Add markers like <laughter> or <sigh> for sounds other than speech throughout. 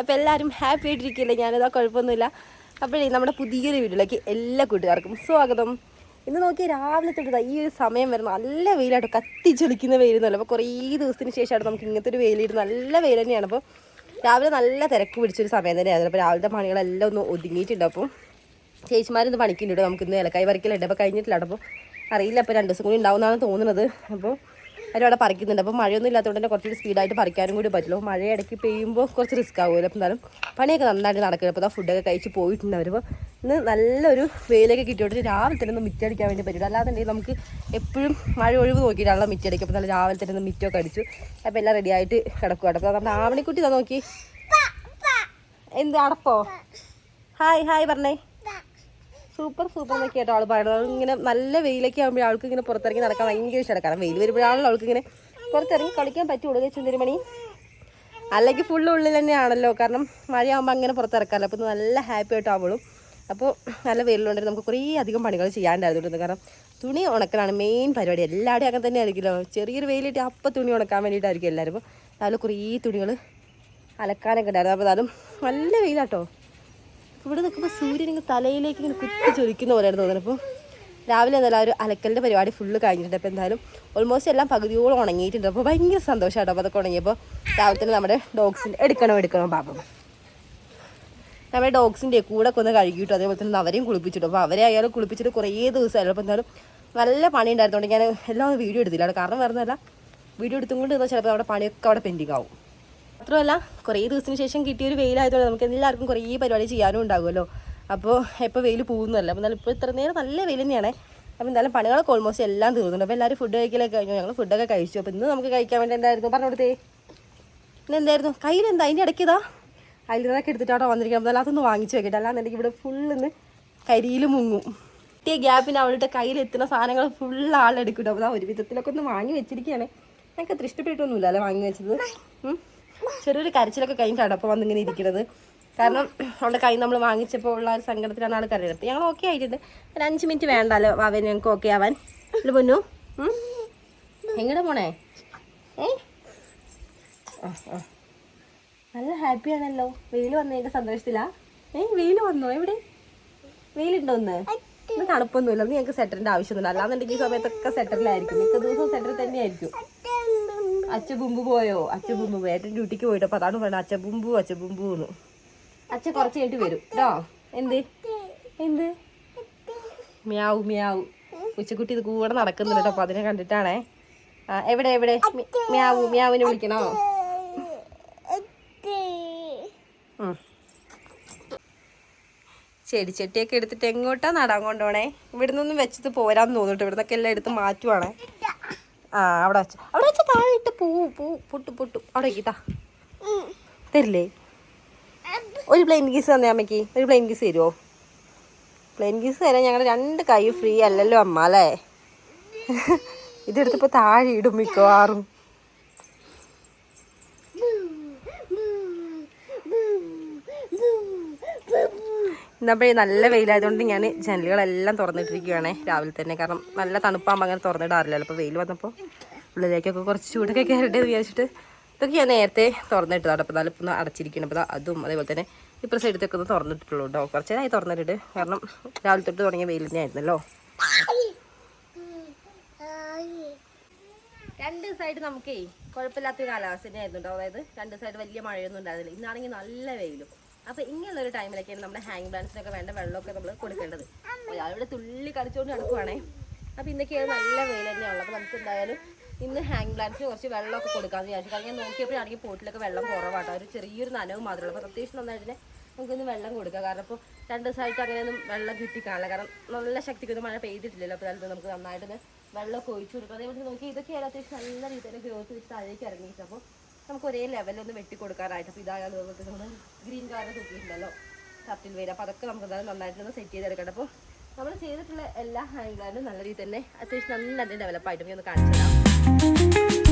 അപ്പോൾ എല്ലാവരും ഹാപ്പി ആയിട്ടിരിക്കില്ലേ? ഞാനിതാ കുഴപ്പമൊന്നുമില്ല. അപ്പോഴേ നമ്മുടെ പുതിയൊരു വീട്ടിലേക്ക് എല്ലാ കൂട്ടുകാർക്കും സ്വാഗതം. ഇന്ന് നോക്കി രാവിലെ തൊട്ട് ഈ ഒരു സമയം വരെ നല്ല വെയിലാട്ടോ. കത്തിച്ചൊലിക്കുന്ന വെയിലൊന്നുമല്ല അപ്പോൾ കുറേ ദിവസത്തിന് ശേഷമാണ് നമുക്ക് ഇങ്ങനത്തെ ഒരു വെയിലിട്ട് നല്ല വെയിൽ തന്നെയാണ്. അപ്പോൾ രാവിലെ നല്ല തിരക്ക് പിടിച്ചൊരു സമയം തന്നെയായിരുന്നു. അപ്പോൾ രാവിലത്തെ പണികളെല്ലാം ഒന്ന് ഒതുങ്ങിയിട്ടുണ്ട്. അപ്പോൾ ചേച്ചിമാരിന്ന് പണിക്കുന്നുണ്ട് നമുക്ക് ഇന്ന് ഇലക്കായി പറിക്കലുണ്ട് അപ്പോൾ കഴിഞ്ഞിട്ടില്ല അപ്പോൾ അറിയില്ല. അപ്പോൾ രണ്ട് ദിവസം കൂടി ഉണ്ടാവുമെന്നാണ് തോന്നുന്നത്. അപ്പോൾ അവരവിടെ പറിക്കുന്നുണ്ട്. അപ്പോൾ മഴയൊന്നും ഇല്ലാത്തതുകൊണ്ട് തന്നെ കുറച്ചുകൂടി സ്പീഡായിട്ട് പറിക്കാനും കൂടി പറ്റുള്ളൂ. മഴ ഇടയ്ക്ക് പെയ്യുമ്പോൾ കുറച്ച് റിസ്ക് ആവുമല്ലോ. അപ്പോൾ എന്നാലും പണിയൊക്കെ നന്നായിട്ട് നടക്കുക അപ്പോൾ ഫുഡൊക്കെ കഴിച്ച് പോയിട്ടുണ്ട് അവർ ഇന്ന് നല്ലൊരു വെയിലൊക്കെ കിട്ടിയിട്ട് രാവിലെ തന്നെ ഒന്ന് മിറ്റടിക്കാൻ വേണ്ടി പറ്റും അല്ലാന്നുണ്ടെങ്കിൽ നമുക്ക് എപ്പോഴും മഴ ഒഴിവ് നോക്കിയിട്ടാണല്ലോ മിറ്റടിക്കുക അപ്പോൾ നല്ല രാവിലെ തന്നെ ഒന്ന് മിറ്റൊക്കെ അടിച്ചു. അപ്പോൾ എല്ലാം റെഡിയായിട്ട് കിടക്കുക അപ്പോൾ നമ്മുടെ ആവണിക്കുട്ടി ഇതാ നോക്കി. എന്ത് അടപ്പോ? ഹായ് ഹായ് പറഞ്ഞേ. സൂപ്പർ സൂപ്പർ എന്നൊക്കെ ആയിട്ട് ആൾ പറയുന്നത് ഇങ്ങനെ നല്ല വെയിലൊക്കെ ആകുമ്പോൾ ആൾക്ക് ഇങ്ങനെ പുറത്തിറങ്ങി നടക്കാൻ ഭയങ്കര ഇഷ്ടമാണ്. കാരണം വെയിൽ വരുമ്പോഴാണല്ലോ അവൾക്ക് ഇങ്ങനെ പുറത്തിറങ്ങി കളിക്കാൻ പറ്റുള്ളൂ ചുന്തിരിമണി അല്ലെങ്കിൽ ഫുള്ള് ഉള്ളിൽ തന്നെയാണല്ലോ. കാരണം മഴയാകുമ്പോൾ അങ്ങനെ പുറത്തിറക്കാമല്ലോ അപ്പോൾ നല്ല ഹാപ്പി ആയിട്ട് ആവുള്ളൂ അപ്പോൾ നല്ല വെയിലുണ്ടെങ്കിൽ നമുക്ക് കുറേ അധികം പണികൾ ചെയ്യാണ്ടായിരുന്നു കാരണം തുണി ഉണക്കലാണ് മെയിൻ പരിപാടി. എല്ലാവരുടെയും അങ്ങനെ തന്നെ ആയിരിക്കുമല്ലോ ചെറിയൊരു വെയിലിട്ട് അപ്പം തുണി ഉണക്കാൻ വേണ്ടിയിട്ടായിരിക്കും എല്ലാവരും. അപ്പോൾ അതിൽ കുറേ തുണികൾ അലക്കാനൊക്കെ ഉണ്ടായിരുന്നു. അപ്പോൾ അതും നല്ല വെയിലാട്ടോ. ഇവിടെ നിൽക്കുമ്പോൾ സൂര്യൻ ഇങ്ങനെ തലയിലേക്ക് ഇങ്ങനെ കുത്തി ചൊലിക്കുന്ന പോലെയാണ് തോന്നുന്നത്. അപ്പോൾ രാവിലെ എന്തായാലും ആ ഒരു അലക്കലിന്റെ പരിപാടി ഫുള്ള് കഴിഞ്ഞിട്ടുണ്ട്. അപ്പോൾ എന്തായാലും ഓൾമോസ്റ്റ് എല്ലാം പകുതിയോളം ഉണങ്ങിയിട്ടുണ്ട്. അപ്പോൾ ഭയങ്കര സന്തോഷമായിട്ടോ അപ്പോൾ അതൊക്കെ ഉണങ്ങിയപ്പോൾ രാവിലെ തന്നെ നമ്മുടെ ഡോഗ്സിന്റെ എടുക്കണോ എടുക്കണം പാപം നമ്മുടെ ഡോഗ്സിന്റെ കൂടെ ഒക്കെ ഒന്ന് കഴുകിയിട്ടു അതേപോലെ തന്നെ അവരെയും കുളിപ്പിച്ചിട്ടു. അപ്പോൾ അവരെ അയാൾ കുളിപ്പിച്ചിട്ട് കുറേ ദിവസമായിരുന്നു അപ്പോൾ എന്തായാലും നല്ല പണി ഉണ്ടായിരുന്നുകൊണ്ട് ഞാൻ എല്ലാം വീഡിയോ എടുത്തില്ല. കാരണം വേറെ വീഡിയോ എടുത്തും കൊണ്ട് ചിലപ്പോൾ അവിടെ പണിയൊക്കെ അവിടെ പെൻഡിങ് ആവും. മാത്രമല്ല കുറേ ദിവസത്തിന് ശേഷം കിട്ടിയൊരു വെയിലായതുകൊണ്ട് നമുക്ക് എല്ലാവർക്കും കുറേ പരിപാടി ചെയ്യാനും ഉണ്ടാകുമല്ലോ. അപ്പോൾ എപ്പോൾ വെയിൽ പോകുന്നതല്ല. അപ്പോൾ എന്നാലും ഇപ്പോൾ ഇത്ര നേരം നല്ല വെയിൽ തന്നെയാണ്. അപ്പോൾ എന്തായാലും പണികളൊക്കെ ഓൾമോസ്റ്റ് എല്ലാം തീർന്നുണ്ട് അപ്പോൾ എല്ലാവരും ഫുഡ് കഴിക്കലൊക്കെ കഴിഞ്ഞു. ഞങ്ങൾ ഫുഡൊക്കെ കഴിച്ചു. അപ്പോൾ ഇന്ന് നമുക്ക് കഴിക്കാൻ വേണ്ടി എന്തായിരുന്നു? പറഞ്ഞു കൊടുത്തേ. ഇന്ന് എന്തായിരുന്നു? കയ്യിലെന്താ അതിന്റെ ഇടയ്ക്ക് ഇതാ. നിന്നൊക്കെ എടുത്തിട്ടാണോ വന്നിരിക്കുന്നത് അപ്പോൾ അതൊന്ന് വാങ്ങിച്ചു വെക്കട്ടെ. അല്ലാന്നുണ്ടെങ്കിൽ ഇവിടെ ഫുള്ളിന്ന് കരിയിൽ മുങ്ങും. കിട്ടിയ ഗ്യാപ്പിന് അവളുടെ കയ്യിൽ എത്തുന്ന സാധനങ്ങൾ ഫുൾ ആളെടുക്കും. അപ്പോൾ ഒരു വിധത്തിലൊക്കെ ഒന്ന് വാങ്ങി വെച്ചിരിക്കുകയാണ് ഞങ്ങൾക്ക് അത്ര ഇഷ്ടപ്പെട്ടൊന്നുമില്ല അല്ലേ വാങ്ങി വെച്ചത്. ചെറിയൊരു കരച്ചിലൊക്കെ കഴിഞ്ഞിട്ടാണ് അപ്പോൾ വന്നിങ്ങനെ ഇരിക്കുന്നത്. കാരണം അവളുടെ കൈ നമ്മൾ വാങ്ങിച്ചപ്പോൾ ഉള്ള ഒരു സങ്കടത്തിലാണ് ആൾ കരയുന്നത് ഞങ്ങൾ ഓക്കെ ആയിട്ടുണ്ട്. ഒരു അഞ്ച് മിനിറ്റ് വേണ്ടല്ലോ അവൻ ഞങ്ങൾക്ക് ഓക്കെ ആവാൻ. അല്ല പൊന്നു. എങ്ങനെ പോണേ? നല്ല ഹാപ്പി ആണല്ലോ. വെയിൽ വന്നതിന്റെ സന്തോഷത്തിലാ. ഏ വെയിൽ വന്നോ? എവിടെ? വെയിലുണ്ടോ ഒന്ന് തണുപ്പൊന്നുമില്ല. നീ ഞങ്ങൾക്ക് സെറ്ററിന്റെ ആവശ്യമൊന്നുമില്ല. അല്ലാന്നുണ്ടെങ്കിൽ ഈ സമയത്തൊക്കെ സെറ്ററിലായിരിക്കും മിക്ക ദിവസവും സെറ്ററിൽ തന്നെയായിരിക്കും. അച്ചബുമ്പു പോയോ? അച്ചബുമ്പു പോയി. ഡ്യൂട്ടിക്ക് പോയിട്ടോ അതാണ് പറയുന്നത് അച്ചബുമ്പു അച്ചബുമ്പു എന്ന്. അച്ഛ കുറച്ച് കഴിഞ്ഞിട്ട് വരും. കേട്ടോ എന്ത്? എന്ത്? Meow meow. ഉച്ചക്കുട്ടി ഇത് കൂടെ നടക്കുന്നുണ്ട് കേട്ടോ അതിനെ കണ്ടിട്ടാണേ. എവിടെ എവിടെ? മ്യാവു മ്യാവിനെ വിളിക്കണോ. ചെടിച്ചട്ടിയൊക്കെ എടുത്തിട്ട് എങ്ങോട്ടാ നടാൻ കൊണ്ടോണേ ഇവിടുന്നൊന്നും വെച്ചിട്ട് പോരാന്ന് തോന്നിട്ട് ഇവിടുന്നൊക്കെ എല്ലാം എടുത്ത് മാറ്റുവാണേ. ആ അവിടെ വെച്ച. അവിടെ വെച്ച താഴെ ഇട്ട് പൂ പൂ പൊട്ടു പൊട്ടു. അവിടെ വെക്കിട്ടാ തരില്ലേ? ഒരു പ്ലെയിൻ ഗീസ് തന്നെ അമ്മയ്ക്ക്. ഒരു പ്ലെയിൻ ഗീസ് തരുമോ പ്ലെയിൻ ഗീസ് തരാൻ ഞങ്ങളുടെ രണ്ട് കൈ ഫ്രീ അല്ലല്ലോ അമ്മ അല്ലേ? <laughs> ഇതെടുത്തപ്പോൾ താഴെ ഇടും മിക്കവാറും. ഇന്നപ്പോഴേ നല്ല വെയിലായതുകൊണ്ട് ഞാൻ ജനലുകളെല്ലാം തുറന്നിട്ടിരിക്കുകയാണ് രാവിലെ തന്നെ. കാരണം നല്ല തണുപ്പാകുമ്പോൾ അങ്ങനെ തുറന്നിടാറില്ലല്ലോ. അപ്പോൾ വെയിൽ വന്നപ്പോൾ ഉള്ളിലേക്കൊക്കെ കുറച്ച് ചൂടൊക്കെ കയറട്ടെ എന്ന് വിചാരിച്ചിട്ട് ഇതൊക്കെ ഞാൻ നേരത്തെ തുറന്നിട്ടതാണ്. അപ്പോൾ നല്ല ഇപ്പം അടച്ചിരിക്കണം അപ്പോൾ അതും അതേപോലെ തന്നെ ഇപ്പം സൈഡത്തൊക്കെ ഒന്ന് തുറന്നിട്ടുള്ളൂ കേട്ടോ. കുറച്ച് നേരമായി തുറന്നിട്ടിട്ട്. കാരണം രാവിലെ തൊട്ട് തുടങ്ങിയ വെയിൽ തന്നെയായിരുന്നല്ലോ. രണ്ട് സൈഡ് നമുക്കേ കുഴപ്പമില്ലാത്തൊരു കാലാവസ്ഥ തന്നെയായിരുന്നു കേട്ടോ. അതായത് രണ്ട് സൈഡ് വലിയ മഴയൊന്നും ഉണ്ടായിരുന്നില്ല. ഇന്നാണെങ്കിൽ നല്ല വെയിലും. അപ്പൊ ഇങ്ങനെയുള്ള ഒരു ടൈമിലൊക്കെയാണ് നമ്മുടെ ഹാങ് പ്ലാന്റ്സിനൊക്കെ വേണ്ട വെള്ളമൊക്കെ നമ്മൾ കൊടുക്കേണ്ടത്. ഒരാളിവിടെ തുള്ളി കളിച്ചുകൊണ്ട് നടക്കുവാണേ. അപ്പൊ ഇന്നൊക്കെയാണ് നല്ല വെയിൽ തന്നെയുള്ളത് അപ്പൊ നമുക്ക് എന്തായാലും ഇന്ന് ഹാങ് പ്ലാന്റ്സിന് കുറച്ച് വെള്ളമൊക്കെ കൊടുക്കാമെന്ന് വിചാരിച്ചു. കാരണം ഞാൻ നോക്കിയപ്പോഴാണെങ്കിൽ പോട്ടിലൊക്കെ വെള്ളം കുറവാട്ടോ. ഒരു ചെറിയൊരു നനവ് മാത്രമേ ഉള്ളൂ. അപ്പോൾ അത്യാവശ്യം നന്നായിട്ട് നമുക്കൊന്ന് വെള്ളം കൊടുക്കുക കാരണം ഇപ്പോൾ രണ്ട് ദിവസമായിട്ട് അങ്ങനെയൊന്നും വെള്ളം കിട്ടിക്കാണില്ല കാരണം നല്ല ശക്തിക്കൊന്നും മഴ പെയ്തിട്ടില്ലല്ലോ. അപ്പോൾ അതിൽ നമുക്ക് നന്നായിട്ട് വെള്ളം വെള്ളമൊക്കെ ഒഴിച്ചു കൊടുക്കാം. അതേപോലെ നോക്കി ഇതൊക്കെയാണ് അത്യാവശ്യം നല്ല രീതിയിൽ ഗ്രോത്ത് വെച്ച് താഴേക്ക് ഇറങ്ങിയിട്ട് അപ്പോൾ നമുക്ക് ഒരേ ലെവലൊന്ന് വെട്ടി കൊടുക്കാനായിട്ട് അപ്പോൾ ഇതായാലും നമുക്ക് നമ്മൾ ഗ്രീൻ കളർ തൂക്കിയിട്ടുണ്ടല്ലോ കത്തിൽ വരും അപ്പോൾ അതൊക്കെ നമുക്ക് എന്തായാലും നന്നായിട്ടൊന്ന് സെറ്റ് ചെയ്തെടുക്കണം അപ്പോൾ നമ്മൾ ചെയ്തിട്ടുള്ള എല്ലാ പ്ലാനും നല്ല രീതിയിൽ തന്നെ അത്യാവശ്യം നന്നായിട്ട് ഡെവലപ്പായിട്ട് ഒന്ന് കാണിച്ചു തരാം.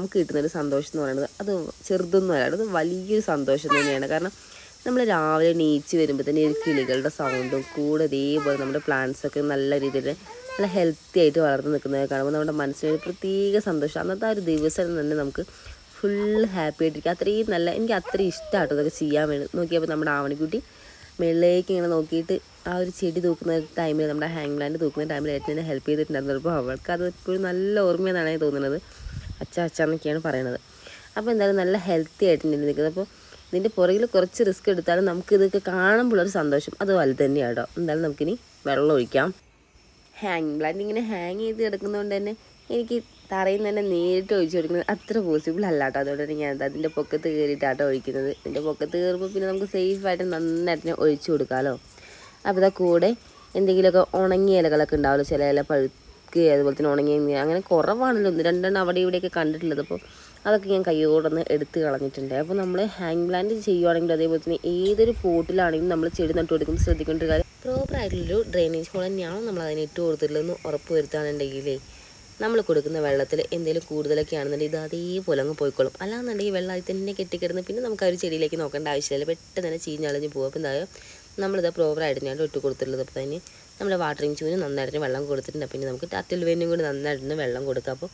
നമുക്ക് കിട്ടുന്നൊരു സന്തോഷം എന്ന് പറയുന്നത് അത് ചെറുതൊന്നും അല്ല അത് വലിയൊരു സന്തോഷം തന്നെയാണ്. കാരണം നമ്മൾ രാവിലെ നീച്ച് വരുമ്പോൾ തന്നെ ഒരു കിളികളുടെ സൗണ്ടും കൂടെ ഇതേപോലെ നമ്മുടെ പ്ലാന്റ്സ് ഒക്കെ നല്ല രീതിയിൽ നല്ല ഹെൽത്തി ആയിട്ട് വളർന്നു നിൽക്കുന്നത് കാണുമ്പോൾ നമ്മുടെ മനസ്സിനൊരു പ്രത്യേക സന്തോഷം. അന്നത്തെ ആ ഒരു ദിവസം തന്നെ നമുക്ക് ഫുൾ ഹാപ്പി ആയിട്ടിരിക്കും. അത്രയും നല്ല എനിക്ക് അത്രയും ഇഷ്ടമാട്ടോ ഇതൊക്കെ ചെയ്യാൻ വേണ്ടി. നോക്കിയപ്പോൾ നമ്മുടെ ആവണിക്കുട്ടി മേളിലേക്ക് ഇങ്ങനെ നോക്കിയിട്ട് ആ ഒരു ചെടി തൂക്കുന്ന ടൈമിൽ നമ്മുടെ ഹാങ് പ്ലാന്റ് തൂക്കുന്ന ടൈമിൽ ഏറ്റവും ഹെൽപ്പ് ചെയ്തിട്ടുണ്ടായിരുന്നു അപ്പോൾ അവൾക്ക് അത് എപ്പോഴും നല്ല ഓർമ്മയെന്നാണ് തോന്നുന്നത്. അച്ഛ അച്ഛ എന്നൊക്കെയാണ് പറയുന്നത് അപ്പോൾ എന്തായാലും നല്ല ഹെൽത്തി ആയിട്ടുണ്ട് നിൽക്കുന്നത്. അപ്പോൾ ഇതിന്റെ പുറകിൽ കുറച്ച് റിസ്ക് എടുത്താലും നമുക്ക് ഇതൊക്കെ കാണുമ്പോഴൊരു സന്തോഷം. അത് വലുത് തന്നെയാണ് കേട്ടോ. എന്തായാലും നമുക്കിനി വെള്ളം ഒഴിക്കാം. ഹാങ് പ്ലാന്റ് ഇങ്ങനെ ഹാങ് ചെയ്ത് കിടക്കുന്നതുകൊണ്ട് തന്നെ എനിക്ക് തറയിൽ നിന്ന് തന്നെ നേരിട്ട് ഒഴിച്ചു കൊടുക്കുന്നത് അത്ര പോസിബിൾ അല്ല കേട്ടോ. അതുകൊണ്ട് തന്നെ ഞാൻ അതിന്റെ പൊക്കത്ത് കയറിയിട്ടാട്ടോ ഒഴിക്കുന്നത്. ഇതിന്റെ പൊക്കത്ത് കയറുമ്പോൾ പിന്നെ നമുക്ക് സേഫായിട്ട് നന്നായിട്ട് തന്നെ ഒഴിച്ചു കൊടുക്കാമല്ലോ അപ്പോൾ ഇതാ കൂടെ എന്തെങ്കിലുമൊക്കെ ഉണങ്ങിയ ഇലകളൊക്കെ ഉണ്ടാവുമല്ലോ ചില ഇല പഴുക്കുക അതുപോലെ തന്നെ ഉണങ്ങിയ നീര് അങ്ങനെ കുറവാണല്ലോ. ഒന്ന് രണ്ടെണ്ണം അവിടെ ഇവിടെയൊക്കെ കണ്ടിട്ടുള്ളത്. അപ്പോൾ അതൊക്കെ ഞാൻ കൈയോടൊന്ന് എടുത്ത് കളഞ്ഞിട്ടുണ്ട്. അപ്പോൾ നമ്മൾ ഹാങ് പ്ലാന്റ് ചെയ്യുവാണെങ്കിൽ അതേപോലെ തന്നെ ഏതൊരു പോട്ടിലാണെങ്കിലും നമ്മൾ ചെടി നട്ടു കൊടുക്കുമ്പോൾ ശ്രദ്ധിക്കേണ്ട ഒരു കാര്യം പ്രോപ്പർ ആയിട്ടുള്ളൊരു ഡ്രെയിനേജ് ഹോൾ തന്നെയാണ് നമ്മൾ അതിന് ഇട്ട് കൊടുത്തിട്ടുള്ളതെന്ന് ഉറപ്പ് വരുത്താണെന്നുണ്ടെങ്കിലേ നമ്മൾ കൊടുക്കുന്ന വെള്ളത്തിൽ എന്തെങ്കിലും കൂടുതലൊക്കെ ആണെന്നുണ്ടെങ്കിൽ ഇത് അതേപോലെ അങ്ങ് പോയിക്കോളും. അല്ലാന്നുണ്ടെങ്കിൽ വെള്ളം അതിൽ തന്നെ കെട്ടിക്കിടന്ന് പിന്നെ നമുക്ക് ആ ഒരു ചെടിയിലേക്ക് നോക്കേണ്ട ആവശ്യമില്ല. പെട്ടെന്ന് തന്നെ ചീഞ്ഞളഞ്ഞ് പോകും. അപ്പോൾ എന്തായാലും നമ്മളിത് പ്രോപ്പറായിട്ട് ഞാൻ ഇട്ട് കൊടുത്തിട്ടുള്ളത്. അപ്പോൾ തന്നെ നമ്മുടെ വാട്ടറിങ് ചൂന് നന്നായിട്ട് വെള്ളം കൊടുത്തിട്ടുണ്ട്. പിന്നെ നമുക്ക് ടാറ്റിൽ വേനും കൂടി നന്നായിട്ട് വെള്ളം കൊടുക്കാം. അപ്പോൾ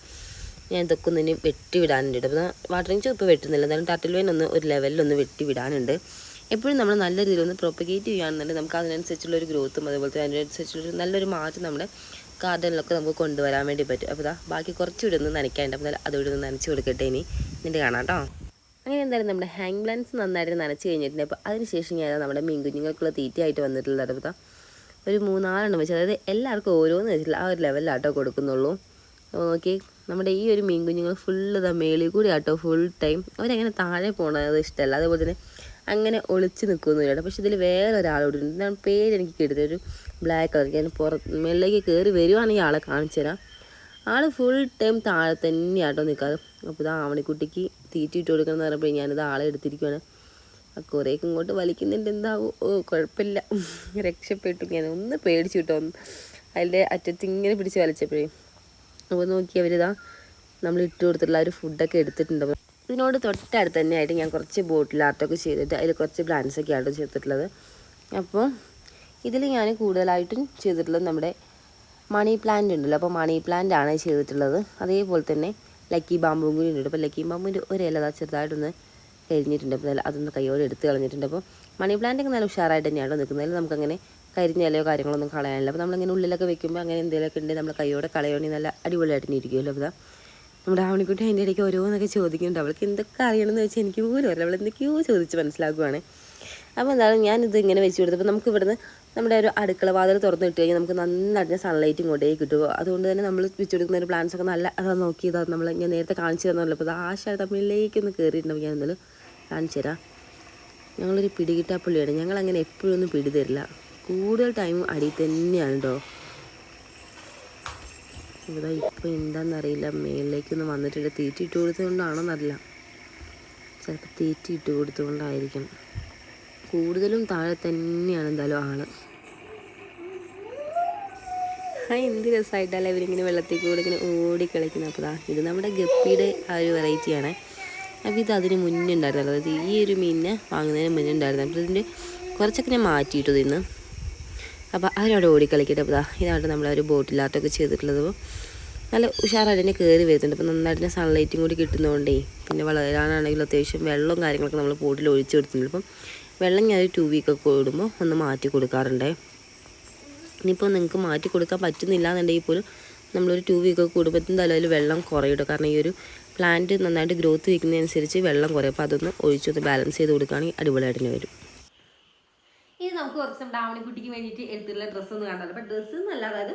ഞാൻ ഇതൊക്കെ ഒന്ന് വെട്ടി വിടാനുണ്ട്. അപ്പോൾ വാട്ടറിങ് ചൂ ഇപ്പോൾ വെട്ടുന്നില്ല. എന്തായാലും ടാറ്റിൽ വേനൊന്ന് ഒരു ലെവലിലൊന്ന് വെട്ടി വിടാനുണ്ട്. എപ്പോഴും നമ്മൾ നല്ല രീതിയിൽ ഒന്ന് പ്രൊപ്പഗേറ്റ് ചെയ്യുകയാണെന്നുണ്ടെങ്കിൽ നമുക്ക് അതിനനുസരിച്ചുള്ള ഒരു ഗ്രോത്തും അതുപോലെ തന്നെ അതിനനുസരിച്ചുള്ള ഒരു നല്ലൊരു മാറ്റം നമ്മുടെ ഗാർഡനിലൊക്കെ നമുക്ക് കൊണ്ടുവരാൻ വേണ്ടി പറ്റും. അപ്പോൾ ഇതാ ബാക്കി കുറച്ച് ഇവിടെ ഒന്ന് നനയ്ക്കാനുണ്ട്. അപ്പോൾ അതുകൂടി ഒന്ന് നനച്ച് കൊടുക്കട്ടെ ഇനി. എന്നിട്ട് കാണാം കേട്ടോ. അങ്ങനെ എന്തായാലും നമ്മുടെ ഹാങ് പ്ലാന്റ്സ് നന്നായിട്ട് നനച്ച് കഴിഞ്ഞിട്ടുണ്ട്. അപ്പോൾ അതിനുശേഷം ഞാൻ നമ്മുടെ മീൻ കുഞ്ഞുങ്ങൾക്കുള്ള തീറ്റയായിട്ട് വന്നിട്ടുള്ളത്. അപ്പോൾ ഒരു മൂന്നാലെണ്ണം വെച്ച് അതായത് എല്ലാവർക്കും ഓരോന്ന് വെച്ചിട്ടില്ല ആ ഒരു ലെവലിലാട്ടോ കൊടുക്കുന്നുള്ളൂ. നോക്കി നമ്മുടെ ഈ ഒരു മീൻ കുഞ്ഞുങ്ങൾ ഫുള്ള് ഇതാ മേളിൽ കൂടി ആട്ടോ ഫുൾ ടൈം അവരങ്ങനെ താഴെ പോകണത് ഇഷ്ടമല്ല അതേപോലെ തന്നെ അങ്ങനെ ഒളിച്ച് നിൽക്കുന്നില്ല പക്ഷെ ഇതിൽ വേറെ ഒരാളോട് എന്താണ് പേര് എനിക്ക് കിട്ടിയത് ഒരു ബ്ലാക്ക് കളർ ഞാൻ പുറത്ത് മേളിലേക്ക് കയറി വരുവാണെങ്കിൽ ആളെ കാണിച്ചു തരാം. ആൾ ഫുൾ ടൈം താഴെ തന്നെയാട്ടോ നിൽക്കാറ്. അപ്പോൾ ഇത് ആവണിക്കുട്ടിക്ക് തീറ്റിയിട്ട് കൊടുക്കണം എന്ന് പറഞ്ഞപ്പോൾ ഞാനിത് ആളെ എടുത്തിരിക്കുകയാണ് ആ കുറേക്ക് ഇങ്ങോട്ട് വലിക്കുന്നുണ്ട്. എന്താവും? ഓ കുഴപ്പമില്ല. <laughs> രക്ഷപ്പെട്ടു. ഞാൻ ഒന്ന് പേടിച്ചു കിട്ടോ. അതിന്റെ അറ്റത്ത് ഇങ്ങനെ പിടിച്ച് വലിച്ചപ്പോഴേ. അപ്പോൾ നോക്കി അവരിതാ നമ്മൾ ഇട്ട് കൊടുത്തിട്ടുള്ള ഒരു ഫുഡൊക്കെ എടുത്തിട്ടുണ്ട്. ഇതിനോട് തൊട്ടടുത്ത് തന്നെയായിട്ട് ഞാൻ കുറച്ച് ബോട്ടിൽ ആർട്ടൊക്കെ ചെയ്തിട്ട് അതിൽ കുറച്ച് പ്ലാന്റ്സ് ഒക്കെ ആട്ടോ ചെയ്തിട്ടുള്ളത് അപ്പോൾ ഇതിൽ ഞാൻ കൂടുതലായിട്ടും ചെയ്തിട്ടുള്ളത് നമ്മുടെ മണി പ്ലാന്റ് ഉണ്ടല്ലോ. അപ്പോൾ മണി പ്ലാന്റ് ആണ് ചെയ്തിട്ടുള്ളത്. അതേപോലെ തന്നെ ലക്കി ബാമ്പും കൂടി ഉണ്ട് അപ്പോൾ ലക്കി ബാമ്പുവിന്റെ ഒരു ഇല ദാ ചെറുതായിട്ടൊന്ന് കരിഞ്ഞിട്ടുണ്ട് അപ്പോൾ അതൊന്ന് കൈയോടെ എടുത്ത് കളഞ്ഞിട്ടുണ്ട്. അപ്പോൾ മണി പ്ലാന്റൊക്കെ നല്ല ഉഷാറായിട്ട് തന്നെയാണ് നിൽക്കുന്നത്. നമുക്കങ്ങനെ കരിഞ്ഞ ഇലയോ കാര്യങ്ങളൊന്നും കളയാനില്ല. അപ്പോൾ നമ്മളിങ്ങനെ ഉള്ളിലൊക്കെ വെക്കുമ്പോൾ അങ്ങനെ എന്തെങ്കിലുമൊക്കെ ഉണ്ടെങ്കിൽ നമ്മൾ കൈയോടെ കളയുകയാണെങ്കിൽ നല്ല അടിപൊളിയായിട്ട് തന്നെ ഇരിക്കുമല്ലോ. അപ്പോൾ നമ്മുടെ ആവണിക്കുട്ടി അതിന്റെ ഇടയ്ക്ക് ഓരോന്നൊക്കെ ചോദിക്കുന്നുണ്ട്. അവൾക്ക് എന്തൊക്കെ അറിയണമെന്ന് വെച്ചാൽ എനിക്ക് പോലും അറിയില്ല. അവൾ എന്തൊക്കെയോ ചോദിച്ച് മനസ്സിലാക്കുവാണ്. അപ്പോൾ എന്തായാലും ഞാനിത് ഇങ്ങനെ വെച്ച് കൊടുത്തപ്പോൾ നമുക്ക് ഇവിടുന്ന് നമ്മുടെ ഒരു അടുക്കള വാതിൽ തുറന്ന് ഇട്ട് കഴിഞ്ഞാൽ നമുക്ക് നന്നായിട്ട് സൺലൈറ്റ് ഇങ്ങോട്ടേക്ക് കിട്ടുമോ അതുകൊണ്ട് തന്നെ നമ്മൾ വെച്ച് കൊടുക്കുന്ന ഒരു പ്ലാന്റ്സ് ഒക്കെ നല്ല അതാ നോക്കിയതാ നമ്മൾ ഞാൻ നേരത്തെ കാണിച്ചു തന്നല്ലോ അപ്പോൾ ആശ തമ്മിലേക്കൊന്ന് കയറിയിട്ടുണ്ടെങ്കിൽ ഞാൻ എന്തായാലും കാണിച്ചു തരാം. ഞങ്ങളൊരു പിടികിട്ടാ പുള്ളിയാണ്. ഞങ്ങൾ അങ്ങനെ എപ്പോഴും ഒന്നും പിടി തരില്ല. കൂടുതൽ ടൈം അടി തന്നെയാണ് കേട്ടോ ഇവിടെ ഇപ്പോൾ എന്താണെന്നറിയില്ല മേളിലേക്കൊന്ന് വന്നിട്ടില്ല തീറ്റി ഇട്ട് കൊടുത്തുകൊണ്ടാണോന്നറിയില്ല ചിലപ്പോൾ തീറ്റി ഇട്ട് കൊടുത്തുകൊണ്ടായിരിക്കും കൂടുതലും താഴെ തന്നെയാണ് എന്തായാലും ആൾ. ആ എന്ത് രസമായിട്ടല്ലേ ഇവരിങ്ങനെ വെള്ളത്തിൽ കൂടെ ഇങ്ങനെ ഓടി കളിക്കുന്നത് അപ്പോൾ ഇത് നമ്മുടെ ഗപ്പിയുടെ ആ ഒരു വെറൈറ്റിയാണ് അപ്പോൾ ഇത് അതിന് മുന്നേ ഉണ്ടായിരുന്നല്ലോ. അതായത് ഈ ഒരു മീനിനെ വാങ്ങുന്നതിന് മുന്നേ ഉണ്ടായിരുന്നു അപ്പോൾ ഇതിന്റെ കുറച്ചൊക്കെ ഞാൻ മാറ്റിയിട്ടു ഇന്ന് അപ്പോൾ അവരവിടെ ഓടിക്കളിക്കട്ടെ. അപ്പോൾ ഇതാ ഇതാണ് നമ്മൾ ഒരു ബോട്ടിലാട്ടൊക്കെ ചെയ്തിട്ടുള്ളത്. അപ്പോൾ നല്ല ഉഷാറായിട്ട് തന്നെ കയറി വരുന്നുണ്ട്. അപ്പോൾ നന്നായിട്ട് തന്നെ സൺലൈറ്റും കൂടി കിട്ടുന്നതുകൊണ്ടേ പിന്നെ വളരാനാണെങ്കിലും അത്യാവശ്യം വെള്ളവും കാര്യങ്ങളൊക്കെ നമ്മൾ ബോട്ടിൽ ഒഴിച്ചു കൊടുത്തിട്ടുണ്ട്. അപ്പം വെള്ളം ഞാൻ ഒരു ടു വീക്കൊക്കെ ഇടുമ്പോൾ ഒന്ന് മാറ്റി കൊടുക്കാറുണ്ട്. ഇനിയിപ്പോൾ നിങ്ങൾക്ക് മാറ്റി കൊടുക്കാൻ പറ്റുന്നില്ല എന്നുണ്ടെങ്കിൽ പോലും നമ്മളൊരു ടു വീക്കൊക്കെ കൂടുമ്പോൾ എന്തായാലും തലയിൽ വെള്ളം കുറയിടും കാരണം ഈ ഒരു പ്ലാന്റ് നന്നായിട്ട് ഗ്രോത്ത് വയ്ക്കുന്നതനുസരിച്ച് വെള്ളം കുറയും. അപ്പോൾ അതൊന്ന് ഒഴിച്ചൊന്ന് ബാലൻസ് ചെയ്ത് കൊടുക്കുകയാണെങ്കിൽ അടിപൊളിയായിട്ട് വരും. ഇനി നമുക്ക് കുറച്ച് നമ്മുടെ ആവണിക്കുട്ടിക്ക് വേണ്ടിയിട്ട് എടുത്തിട്ടുള്ള ഡ്രസ്സ് ഒന്ന് കണ്ടല്ലോ അപ്പോൾ ഡ്രസ്സ് എന്നല്ല അതായത്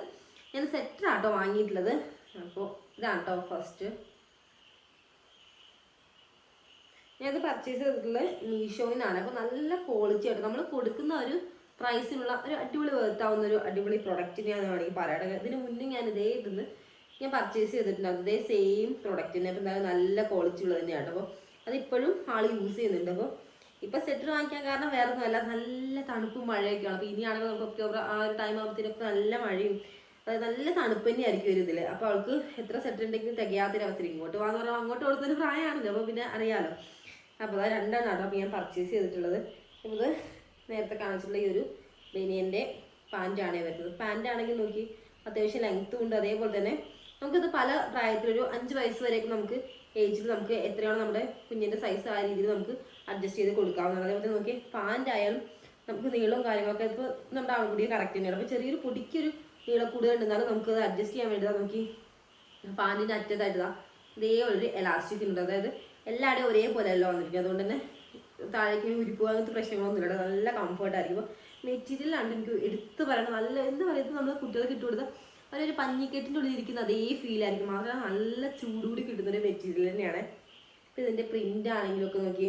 ഞാൻ സെറ്ററാട്ടോ വാങ്ങിയിട്ടുള്ളത്. അപ്പോൾ ഇതാണ് കേട്ടോ ഫസ്റ്റ് ഞാനത് പർച്ചേസ് ചെയ്തിട്ടുള്ളത് മീഷോയിനാണ് അപ്പോൾ നല്ല ക്വാളിറ്റി ആയിട്ട് നമ്മൾ കൊടുക്കുന്ന ഒരു പ്രൈസിനുള്ള ഒരു അടിപൊളി വേർത്താവുന്ന ഒരു അടിപൊളി പ്രൊഡക്റ്റ് ഞാൻ വേണമെങ്കിൽ പറയാം. ഇതിന് മുന്നേ ഞാൻ ഇതേ ഇതിന്ന് ഞാൻ പർച്ചേസ് ചെയ്തിട്ടുണ്ടായിരുന്നു. ഇതേ സെയിം പ്രൊഡക്റ്റിന് അപ്പോൾ എന്തായാലും നല്ല ക്വാളിറ്റി ഉള്ളത് തന്നെയാണ്. അപ്പോൾ അതിപ്പോഴും ആൾ യൂസ് ചെയ്യുന്നുണ്ട്. അപ്പോൾ ഇപ്പം സെറ്റർ വാങ്ങിക്കാൻ കാരണം വേറെ ഒന്നുമല്ല നല്ല തണുപ്പും മഴയൊക്കെയാണ്. അപ്പോൾ ഇനിയാണെങ്കിൽ നമുക്ക് ഒക്ടോബർ ആ ഒരു ടൈം ആകുമ്പോഴത്തേനൊക്കെ നല്ല മഴയും അതായത് നല്ല തണുപ്പ് തന്നെ ആയിരിക്കും ഒരു ഇതിൽ അപ്പോൾ അവൾക്ക് എത്ര സെറ്റ് ഉണ്ടെങ്കിലും തികയാത്തൊരവസ്ഥ ഇങ്ങോട്ട് പറയുമ്പോൾ അങ്ങോട്ട് കൊടുത്തൊരു പ്രായമാണല്ലോ. അപ്പോൾ പിന്നെ അറിയാലോ. അപ്പോൾ അത് രണ്ടാണ് കേട്ടോ ഞാൻ പർച്ചേസ് ചെയ്തിട്ടുള്ളത്. അപ്പോൾ ഇത് നേരത്തെ കാണിച്ചിട്ടുള്ള ഈ ഒരു ബനിയന്റെ പാന്റാണ് വരുന്നത്. പാന്റാണെങ്കിൽ നോക്കി അത്യാവശ്യം ലെങ്ത്തും ഉണ്ട്. അതേപോലെ തന്നെ നമുക്കിത് പല പ്രായത്തിലൊരു അഞ്ച് വയസ്സ് വരെയൊക്കെ നമുക്ക് ഏജിൽ നമുക്ക് എത്രയാണോ നമ്മുടെ കുഞ്ഞിന്റെ സൈസ് ആ രീതിയിൽ നമുക്ക് അഡ്ജസ്റ്റ് ചെയ്ത് കൊടുക്കാവുന്നതാണ്. അതേപോലെ നോക്കി പാന്റ് ആയാലും നമുക്ക് നീളവും കാര്യങ്ങളൊക്കെ ഇപ്പോൾ നമ്മുടെ ആൺകുട്ടിയെ കറക്റ്റ് തന്നെയാണ്. അപ്പോൾ ചെറിയൊരു പൊടിക്കൊരു നീളം കൂടുതൽ ഉണ്ടെന്നാലും നമുക്ക് അത് അഡ്ജസ്റ്റ് ചെയ്യാൻ വേണ്ടി നോക്കി പാന്റിന്റെ അറ്റത്തായിട്ട് ഇതാ ഇതേ ഒരു എലാസ്റ്റിക് ഉണ്ട്. അതായത് എല്ലാവരുടെയും ഒരേപോലെ അല്ല വന്നിരിക്കും അതുകൊണ്ട് തന്നെ താഴേക്ക് ഉരുപ്പ് അങ്ങനത്തെ പ്രശ്നങ്ങളൊന്നും ഇല്ല നല്ല കംഫർട്ട് ആയിരിക്കും. അപ്പോൾ മെറ്റീരിയലാണ് എനിക്ക് എടുത്ത് പറയണം നല്ല എന്ത് പറയുന്നത് നമ്മൾ കുട്ടികൾക്ക് ഇട്ട് കൊടുത്താൽ അവരൊരു പഞ്ഞിക്കെട്ടിന്റെ ഉള്ളിൽ ഇരിക്കുന്ന അതേ ഫീൽ ആയിരിക്കും. മാത്രമല്ല നല്ല ചൂടുകൂടി കിട്ടുന്ന ഒരു മെറ്റീരിയൽ തന്നെയാണ്. ഇപ്പം ഇതിന്റെ പ്രിന്റ് ആണെങ്കിലും ഒക്കെ നോക്കി.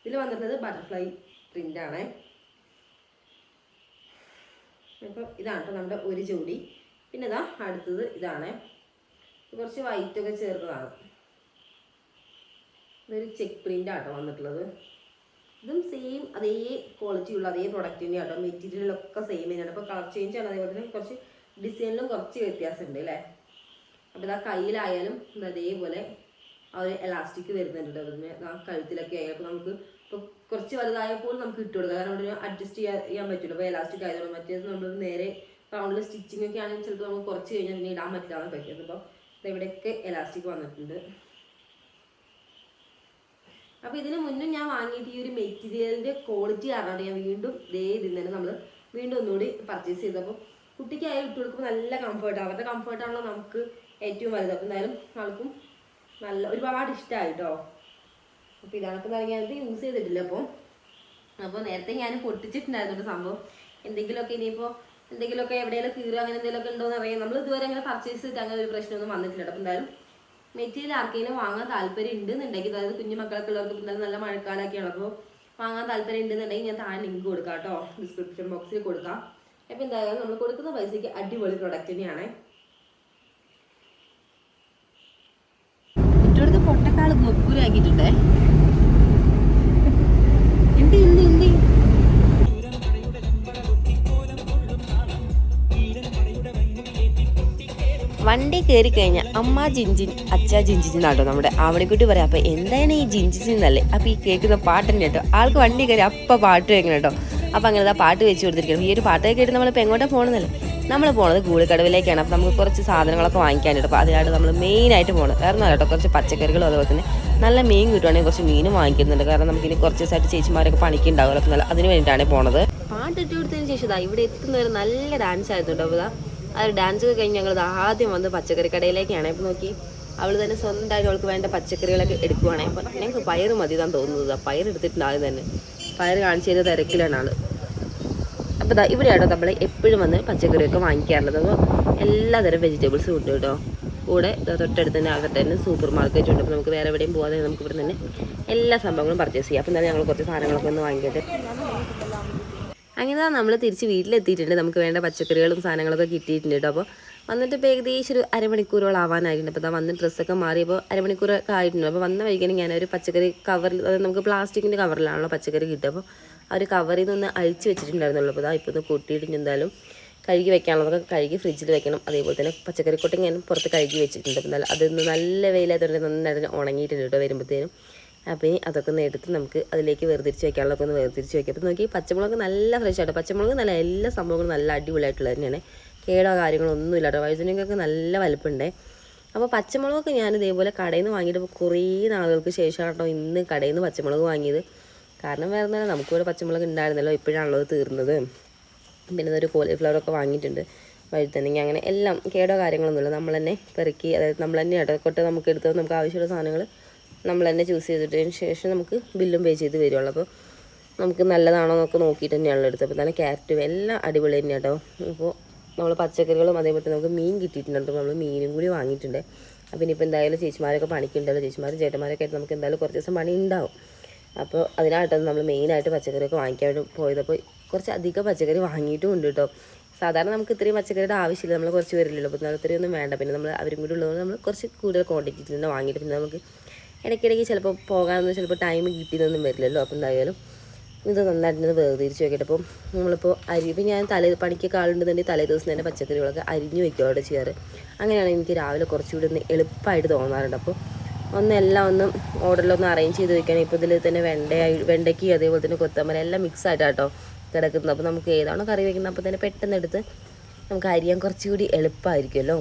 ഇതിൽ വന്നിട്ടുള്ളത് ബട്ടർഫ്ലൈ പ്രിന്റ് ആണേ. അപ്പോൾ ഇതാണ് കേട്ടോ നമ്മുടെ ഒരു ജോഡി. പിന്നെ ഇതാ അടുത്തത് ഇതാണ്. ഇത് കുറച്ച് വൈറ്റൊക്കെ ചേർന്നതാണ് ഇതൊരു ചെക്ക് പ്രിന്റ് ആട്ടോ വന്നിട്ടുള്ളത്. ഇതും സെയിം അതേ ക്വാളിറ്റി ഉള്ള അതേ പ്രൊഡക്റ്റ് തന്നെ ആട്ടോ മെറ്റീരിയലൊക്കെ സെയിം തന്നെയാണ്. അപ്പോൾ കളർ ചേഞ്ച് ആണ്. അതേപോലെ തന്നെ കുറച്ച് ഡിസൈനിലും കുറച്ച് വ്യത്യാസമുണ്ട് അല്ലേ? അപ്പോൾ ഇതാ കയ്യിലായാലും അതേപോലെ ആ ഒരു എലാസ്റ്റിക് വരുന്നുണ്ട് അതിന് ആ കഴുത്തിലൊക്കെ ആയാലും അപ്പോൾ നമുക്ക് ഇപ്പോൾ കുറച്ച് വലുതായപ്പോൾ നമുക്ക് ഇട്ട് കൊടുക്കാം. കാരണം അവിടെ അഡ്ജസ്റ്റ് ചെയ്യാൻ ചെയ്യാൻ പറ്റുള്ളൂ അപ്പോൾ എലാസ്റ്റിക് ആയതുകൊണ്ട് മറ്റേത് നമ്മൾ നേരെ റൗണ്ടിൽ സ്റ്റിച്ചിങ് ഒക്കെ ആണെങ്കിൽ ചിലപ്പോൾ നമുക്ക് കുറച്ച് കഴിഞ്ഞാൽ പിന്നെ ഇടാൻ പറ്റില്ല. പറ്റിയത്. അപ്പോൾ ഇവിടെയൊക്കെ എലാസ്റ്റിക് വന്നിട്ടുണ്ട്. അപ്പോൾ ഇതിന് മുന്നും ഞാൻ വാങ്ങിയിട്ട് ഈ ഒരു മെറ്റീരിയലിന്റെ ക്വാളിറ്റി കാരണം ഞാൻ വീണ്ടും ദേ ഇതിൽ തന്നെ നമ്മൾ വീണ്ടും ഒന്നുകൂടി പർച്ചേസ് ചെയ്തപ്പോൾ അയാൾ ഇട്ട് കൊടുക്കുമ്പോൾ നല്ല കംഫർട്ടാണ് അവരുടെ കംഫർട്ടാണല്ലോ നമുക്ക് ഏറ്റവും വലുത്. അപ്പോൾ എന്തായാലും ആൾക്കും നല്ല ഒരുപാട് ഇഷ്ടമായി കേട്ടോ അപ്പോൾ ഇതാണ് ഇപ്പോൾ ഞാനിത് യൂസ് ചെയ്തിട്ടില്ല അപ്പോൾ അപ്പോൾ നേരത്തെ ഞാൻ പൊട്ടിച്ചിട്ടുണ്ടായിരുന്നു സംഭവം. എന്തെങ്കിലുമൊക്കെ ഇനിയിപ്പോൾ എന്തെങ്കിലുമൊക്കെ എവിടെയെങ്കിലും കീറുക അങ്ങനെ എന്തെങ്കിലുമൊക്കെ ഉണ്ടോ എന്ന് അറിയാം നമ്മൾ ഇതുവരെ അങ്ങനെ പർച്ചേസ് ചെയ്തിട്ട് അങ്ങനെ ഒരു പ്രശ്നമൊന്നും വന്നിട്ടില്ല അപ്പോൾ എന്തായാലും മെറ്റീരിയൽ ആർക്കെങ്കിലും വാങ്ങാൻ താല്പര്യം ഉണ്ടെന്നുണ്ടെങ്കിൽ അതായത് കുഞ്ഞു മക്കളൊക്കെ ഉള്ളവർക്ക് നല്ല നല്ല മഴക്കാലമൊക്കെയാണ് അപ്പോൾ വാങ്ങാൻ താല്പര്യം ഉണ്ടെന്നുണ്ടെങ്കിൽ ഞാൻ താഴെ ലിങ്ക് കൊടുക്കാം കേട്ടോ. ഡിസ്ക്രിപ്ഷൻ ബോക്സിൽ കൊടുക്കാം. അപ്പോൾ എന്തായാലും നമ്മൾ കൊടുക്കുന്ന പൈസയ്ക്ക് അടിപൊളി പ്രൊഡക്റ്റ് തന്നെയാണ്. ഇട്ടടുത്ത് പൊട്ടക്കാൾ ഗൊപ്പൂരാക്കിയിട്ടുണ്ടേ വണ്ടി കയറി കഴിഞ്ഞാൽ അമ്മ ജിഞ്ചിൻ അച്ഛ ജിഞ്ചിൻ എന്നാട്ടോ നമ്മുടെ ആവണിക്കുട്ടി പറയാം. അപ്പോൾ എന്താണ് ഈ ജിഞ്ചിൻ എന്നല്ലേ? അപ്പോൾ ഈ കേൾക്കുന്ന പാട്ട് തന്നെ കേട്ടോ. ആൾക്ക് വണ്ടി കയറി അപ്പം പാട്ട് കേൾക്കണം കേട്ടോ. അപ്പോൾ അങ്ങനെ ആ പാട്ട് വെച്ച് കൊടുത്തിരിക്കണം ഈ ഒരു പാട്ടൊക്കെ കേട്ട് നമ്മളിപ്പോൾ എങ്ങോട്ടാണ് പോകണമെന്നല്ലേ നമ്മൾ പോണത് കൂളിക്കടവിലേക്കാണ് അപ്പോൾ നമുക്ക് കുറച്ച് സാധനങ്ങളൊക്കെ വാങ്ങിക്കാനായിട്ട് അപ്പോൾ അതിനായിട്ട് നമ്മൾ മെയിനായിട്ട് പോകണം കാരണം കേട്ടോ. കുറച്ച് പച്ചക്കറികളും അതുപോലെ തന്നെ നല്ല മീൻ കിട്ടുവാണെങ്കിൽ കുറച്ച് മീനും വാങ്ങിക്കുന്നുണ്ട്. കാരണം നമുക്കിനി കുറച്ച് ദിവസമായിട്ട് ചേച്ചിമാരൊക്കെ പണിക്കുണ്ടാവുമല്ലോ അതിന് വേണ്ടിയിട്ടാണ് പോണത്. പാട്ടിട്ട് കൊടുത്തതിന് ശേഷം ഇവിടെ എത്തുന്നവരെ നല്ല ഡാൻസ് ആയിരുന്നു കേട്ടോ. അപ്പോൾ ഇതാ ഒരു ഡാൻസ് ഒക്കെ കഴിഞ്ഞ് ഞങ്ങൾ ആദ്യം വന്ന് പച്ചക്കറി കടയിലേക്കാണ് ഇപ്പം നോക്കി അവൾ തന്നെ സ്വന്തമായിട്ട് അവൾക്ക് വേണ്ട പച്ചക്കറികളൊക്കെ എടുക്കുവാണേ. അപ്പം ഞങ്ങൾക്ക് പയർ മതി താൻ തോന്നുന്നത്. പയർ എടുത്തിട്ടുണ്ട് തന്നെ. പയർ കാണിച്ചു തരുന്ന തിരക്കിലാണ് ആൾ അപ്പോൾ ഇതാ ഇവിടെയാണോ നമ്മൾ എപ്പോഴും വന്ന് പച്ചക്കറിയൊക്കെ വാങ്ങിക്കാറുള്ളത്. അപ്പോൾ എല്ലാതരം വെജിറ്റബിൾസും ഉണ്ട് കേട്ടോ. കൂടെ തൊട്ടടുത്ത് തന്നെ അകത്ത് തന്നെ സൂപ്പർ മാർക്കറ്റ് ഉണ്ട്. അപ്പോൾ നമുക്ക് വേറെ എവിടെയും പോകാതെ നമുക്ക് ഇവിടെ തന്നെ എല്ലാ സംഭവങ്ങളും പർച്ചേസ് ചെയ്യാം. അപ്പോൾ എന്തായാലും ഞങ്ങൾ കുറച്ച് സാധനങ്ങളൊക്കെ ഒന്ന് വാങ്ങിക്കട്ടെ. അങ്ങനെ നമ്മൾ തിരിച്ച് വീട്ടിലെത്തിയിട്ടുണ്ട്. നമുക്ക് വേണ്ട പച്ചക്കറികളും സാധനങ്ങളൊക്കെ കിട്ടിയിട്ടുണ്ട് കേട്ടോ അപ്പോൾ വന്നിട്ട് ഇപ്പോൾ ഏകദേശം ഒരു അരമണിക്കൂറോളം ആവാനായിട്ടുണ്ട്. അപ്പോൾ വന്ന് ഡ്രസ്സൊക്കെ മാറിയപ്പോൾ അരമണിക്കൂറൊക്കെ ആയിട്ടുണ്ട്. അപ്പോൾ വന്ന ഞാൻ ഒരു പച്ചക്കറി കവറിൽ നമുക്ക് പ്ലാസ്റ്റിക്കിന്റെ കവറിലാണല്ലോ പച്ചക്കറി കിട്ടുക. അപ്പോൾ ആ ഒരു കവറിൽ നിന്ന് അഴിച്ച് വെച്ചിട്ടുണ്ടായിരുന്നുള്ളൂ അപ്പോൾ ഇപ്പോൾ ഒന്ന് കൊട്ടിയിട്ട് എന്തായാലും കഴുകി വെക്കാനുള്ളതൊക്കെ കഴുകി ഫ്രിഡ്ജിൽ വെക്കണം. അതേപോലെ തന്നെ പച്ചക്കറി ഞാൻ പുറത്ത് കഴുകി വെച്ചിട്ടുണ്ട്. അപ്പോൾ നല്ല അതൊന്ന് നല്ല വെയിലായതുകൊണ്ട് നന്നായിട്ട് ഉണങ്ങിയിട്ടുണ്ട് കേട്ടോ വരുമ്പോഴത്തേനും അപ്പോൾ ഇനി അതൊക്കെ ഒന്ന് എടുത്ത് നമുക്ക് അതിലേക്ക് വേർതിരിച്ച് വയ്ക്കാനുള്ളതൊക്കെ ഒന്ന് വേർതിരിച്ച് വയ്ക്കാം അപ്പോൾ നോക്കി പച്ചമുളക് നല്ല ഫ്രഷ് ആയിട്ട് പച്ചമുളക് നല്ല എല്ലാ സംഭവങ്ങളും നല്ല അടിപൊളിയായിട്ടുള്ളത് തന്നെയാണ്. കേടോ കാര്യങ്ങളോ ഒന്നും ഇല്ല കേട്ടോ. വഴുതനങ്ങയൊക്കെ നല്ല വലുപ്പമുണ്ടേ അപ്പോൾ പച്ചമുളകൊക്കെ ഞാൻ ഇതേപോലെ കടയിൽ നിന്ന് വാങ്ങിയിട്ട് കുറേ നാളുകൾക്ക് ശേഷമാണ് കേട്ടോ ഇന്ന് കടയിൽ നിന്ന് പച്ചമുളക് വാങ്ങിയത്. കാരണം വേറെ തന്നെ നമുക്കിവിടെ പച്ചമുളക് ഉണ്ടായിരുന്നല്ലോ ഇപ്പോഴാണല്ലോ അത് തീർന്നത്. പിന്നെ ഇതൊരു കോളിഫ്ലവറൊക്കെ വാങ്ങിയിട്ടുണ്ട്. വഴുതനങ്ങ അങ്ങനെ എല്ലാം കേടോ കാര്യങ്ങളൊന്നുമില്ല. നമ്മൾ തന്നെ പെറുക്കി അതായത് നമ്മൾ തന്നെ ഇടക്കൊട്ട് നമുക്ക് എടുത്ത് നമുക്ക് ആവശ്യമുള്ള സാധനങ്ങൾ നമ്മൾ തന്നെ ചൂസ് ചെയ്തിട്ടതിന് ശേഷം നമുക്ക് ബില്ലും പേ ചെയ്ത് വരുള്ളൂ. അപ്പോൾ നമുക്ക് നല്ലതാണോ എന്നൊക്കെ നോക്കിയിട്ട് തന്നെയാണല്ലോ എടുത്തത്. അപ്പോൾ നല്ല ക്യാരറ്റും എല്ലാം അടിപൊളി തന്നെ കേട്ടോ അപ്പോൾ നമ്മൾ പച്ചക്കറികളും അതേപോലെ തന്നെ നമുക്ക് മീൻ കിട്ടിയിട്ടുണ്ട്. നമ്മൾ മീനും കൂടി വാങ്ങിയിട്ടുണ്ട്. അപ്പോൾ ഇനിയിപ്പോൾ എന്തായാലും ചേച്ചിമാരൊക്കെ പണിക്കുണ്ടല്ലോ. ചേച്ചിമാരും ചേട്ടന്മാരൊക്കെ ആയിട്ട് നമുക്ക് എന്തായാലും കുറച്ച് ദിവസം പണി ഉണ്ടാവും അപ്പോൾ അതിനായിട്ടാണ് നമ്മൾ മെയിനായിട്ട് പച്ചക്കറിയൊക്കെ വാങ്ങിക്കാൻ വേണ്ടി പോയത്. അപ്പോൾ കുറച്ച് അധികം പച്ചക്കറി വാങ്ങിയിട്ടും ഉണ്ട് കേട്ടോ സാധാരണ നമുക്ക് ഇത്രയും പച്ചക്കറിയുടെ ആവശ്യമില്ല. നമ്മൾ കുറച്ച് പേരില്ലല്ലോ. അപ്പോൾ എന്നാൽ ഇത്രയൊന്നും വേണ്ട. പിന്നെ നമ്മൾ അവരും കൂടി ഉള്ളതുകൊണ്ട് നമ്മൾ കുറച്ച് കൂടുതൽ ക്വാണ്ടിറ്റി തന്നെ വാങ്ങിയിട്ട് പിന്നെ നമുക്ക് ഇടയ്ക്കിടയ്ക്ക് ചിലപ്പോൾ പോകാനൊന്നും ചിലപ്പോൾ ടൈം കിട്ടിയതൊന്നും വരില്ലല്ലോ. അപ്പോൾ എന്തായാലും ഇത് നന്നായിട്ട് വേർതിരിച്ച് വെക്കട്ടെ. അപ്പം നമ്മളിപ്പോൾ അരി ഇപ്പം ഞാൻ തലേ പണിക്കൊക്കെ ആളുണ്ടെന്നുണ്ടെങ്കിൽ തലേ ദിവസം തന്നെ പച്ചക്കറികളൊക്കെ അരിഞ്ഞ് വയ്ക്കും അവിടെ ചെയ്യാറ്. അങ്ങനെയാണ് എനിക്ക് രാവിലെ കുറച്ചുകൂടി ഒന്ന് എളുപ്പമായിട്ട് തോന്നാറുണ്ട്. അപ്പോൾ ഒന്നെല്ലാം ഒന്ന് ഓർഡറിലൊന്ന് അറേഞ്ച് ചെയ്ത് വെക്കുകയാണെങ്കിൽ ഇപ്പോൾ ഇതിൽ തന്നെ വെണ്ടയായി വെണ്ടയ്ക്ക് അതേപോലെ തന്നെ കൊത്തമര എല്ലാം മിക്സ് ആയിട്ടാട്ടോ കിടക്കുന്നത്. അപ്പോൾ നമുക്ക് ഏതാണോ കറി വെക്കുന്നത് അപ്പോൾ തന്നെ പെട്ടെന്ന് എടുത്ത് നമുക്ക് അരിയാൻ കുറച്ചുകൂടി എളുപ്പമായിരിക്കുമല്ലോ.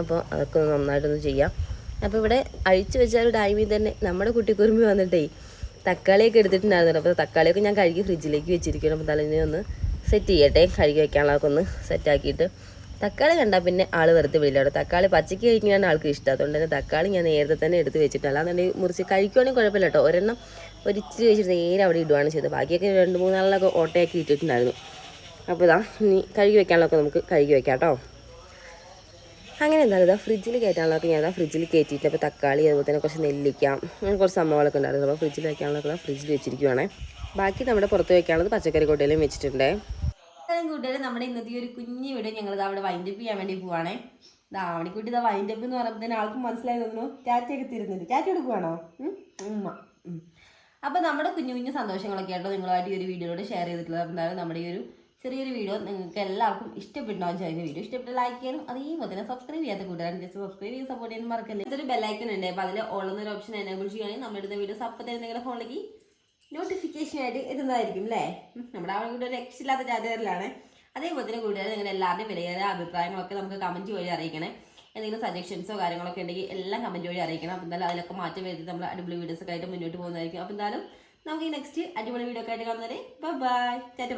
അപ്പോൾ അതൊക്കെ നന്നായിട്ടൊന്ന് ചെയ്യാം. അപ്പോൾ ഇവിടെ അഴിച്ചു വെച്ചാൽ ഒരു ടൈമിൽ തന്നെ. നമ്മുടെ കുട്ടിക്കുറുമ്പി വന്നിട്ടേ തക്കാളിയൊക്കെ എടുത്തിട്ടുണ്ടായിരുന്നു. അപ്പോൾ തക്കാളിയൊക്കെ ഞാൻ കഴുകി ഫ്രിഡ്ജിലേക്ക് വെച്ചിരിക്കണം അപ്പോൾ തലേനെ ഒന്ന് സെറ്റ് ചെയ്യട്ടെ. കഴുകി വെക്കാനുള്ളതൊക്കെ ഒന്ന് സെറ്റാക്കിയിട്ട് തക്കാളി കണ്ടാൽ പിന്നെ ആൾ വെറുതെ വിളിയില്ല തക്കാളി പച്ചയ്ക്ക് കഴിക്കാനാണ് ആൾക്ക് ഇഷ്ടം. അതുകൊണ്ട് തന്നെ തക്കാളി ഞാൻ നേരത്തെ തന്നെ എടുത്ത് വെച്ചിട്ടില്ല അല്ലാന്നുണ്ടെങ്കിൽ മുറിച്ച് കഴിക്കുവാണെങ്കിൽ കുഴപ്പമില്ല കേട്ടോ. ഒരെണ്ണം ഒരു ഇച്ചിരി വെച്ചിട്ട് നേരെ അവിടെ ഇടുവാണ് ചെയ്തത്. ബാക്കിയൊക്കെ രണ്ട് മൂന്നാളിലൊക്കെ ഓട്ടയൊക്കെ ഇട്ടിട്ടുണ്ടായിരുന്നു. അപ്പോൾ ഇതാ ഇനി കഴുകി വെക്കാനുള്ളതൊക്കെ നമുക്ക് കഴുകി വെക്കാം കേട്ടോ. അങ്ങനെ എന്താ ഇതാ ഫ്രിഡ്ജിൽ കയറ്റാനുള്ളതൊക്കെ ഞാൻ ഫ്രിഡ്ജിൽ കയറ്റിയിട്ട് അപ്പോൾ തക്കാളി അതുപോലെ തന്നെ കുറച്ച് നെല്ലിക്ക അങ്ങനെ കുറച്ച് സംഭവങ്ങളൊക്കെ ഉണ്ടായിരുന്നു. അപ്പോൾ ഫ്രിഡ്ജിൽ വെക്കാനുള്ളതൊക്കെ ഫ്രിഡ്ജിൽ വെച്ചിരിക്കുവാണേ. ബാക്കി നമ്മുടെ പുറത്ത് വയ്ക്കാനുള്ളത് പച്ചക്കറി കൊട്ടയിലും വെച്ചിട്ടുണ്ട്. കൂട്ടുകാർ നമ്മുടെ ഇന്നത്തെ ഒരു കുഞ്ഞു വീട് ഞങ്ങൾ അവിടെ വൈൻഡപ്പ് ചെയ്യാൻ വേണ്ടി പോവാണേ. ദാവണിക്കുട്ടി ഇതാ വൈൻഡപ്പ് എന്ന് പറയുമ്പോൾ ആൾക്ക് മനസ്സിലായി തോന്നുന്നു. ടാറ്റയൊക്കെ തരുന്നുണ്ട്. ടാറ്റ എടുക്കുവാണോ? ഉമ്മ. അപ്പോൾ നമ്മുടെ കുഞ്ഞു കുഞ്ഞു സന്തോഷങ്ങളൊക്കെ ആയിട്ടോ നിങ്ങളുമായിട്ട് ഈ ഒരു വീഡിയോയിലൂടെ ഷെയർ ചെയ്തിട്ടുള്ളത്. എന്തായാലും നമ്മുടെ ഈ ഒരു ചെറിയൊരു വീഡിയോ നിങ്ങൾക്ക് എല്ലാവർക്കും ഇഷ്ടപ്പെട്ടോ ചെയ്യുന്ന വീഡിയോ. ഇഷ്ടപ്പെട്ട ലൈക്ക് ചെയ്യാനും അതേപോലെ തന്നെ സബ്സ്ക്രൈബ് ചെയ്യാത്ത കൂട്ടുകാരൻ ജസ്റ്റ് സബ്സ്ക്രൈബ് ചെയ്ത് സപ്പോർട്ട് ചെയ്യാൻ മറക്കല്ലേ. ഇതൊരു ബെല്ലൈക്കൺ ഉണ്ട്. അപ്പോൾ അതിൽ ഓളുന്നൊരു ഓപ്ഷൻ എനേബിൾ ചെയ്യുകയാണെങ്കിൽ നമ്മുടെ ഇടുന്ന വീഡിയോസ് അപ്പം തന്നെ നിങ്ങളുടെ ഫോണിലേക്ക് നോട്ടിഫിക്കേഷൻ ആയിട്ട് എത്തുന്നതായിരിക്കും അല്ലേ. നമ്മുടെ അവിടെ കൂടെ ഒരു രക്ഷയില്ലാത്ത ചാറ്റുകാരിലാണ് അതേപോലെ തന്നെ കൂട്ടുകാർ നിങ്ങളുടെ എല്ലാവരുടെയും വിലയേറെ അഭിപ്രായങ്ങളൊക്കെ നമുക്ക് കമന്റ് വഴി അറിയിക്കണേ. എന്തെങ്കിലും സജഷൻസോ കാര്യങ്ങളൊക്കെ ഉണ്ടെങ്കിൽ എല്ലാം കമന്റ് വഴി അറിയിക്കണം. അപ്പം എന്തായാലും അതിലൊക്കെ മാറ്റം വരുത്തി നമ്മൾ അടിപൊളി വീഡിയോസ് ഒക്കെ ആയിട്ട് മുന്നോട്ട് പോകുന്നതായിരിക്കും. അപ്പം എന്തായാലും നമുക്ക് ഈ നെക്സ്റ്റ് അടിപൊളി വീഡിയോ ഒക്കെ ആയിട്ട് കാണുന്നവരെ ബൈ ബൈ ചേട്ടൻ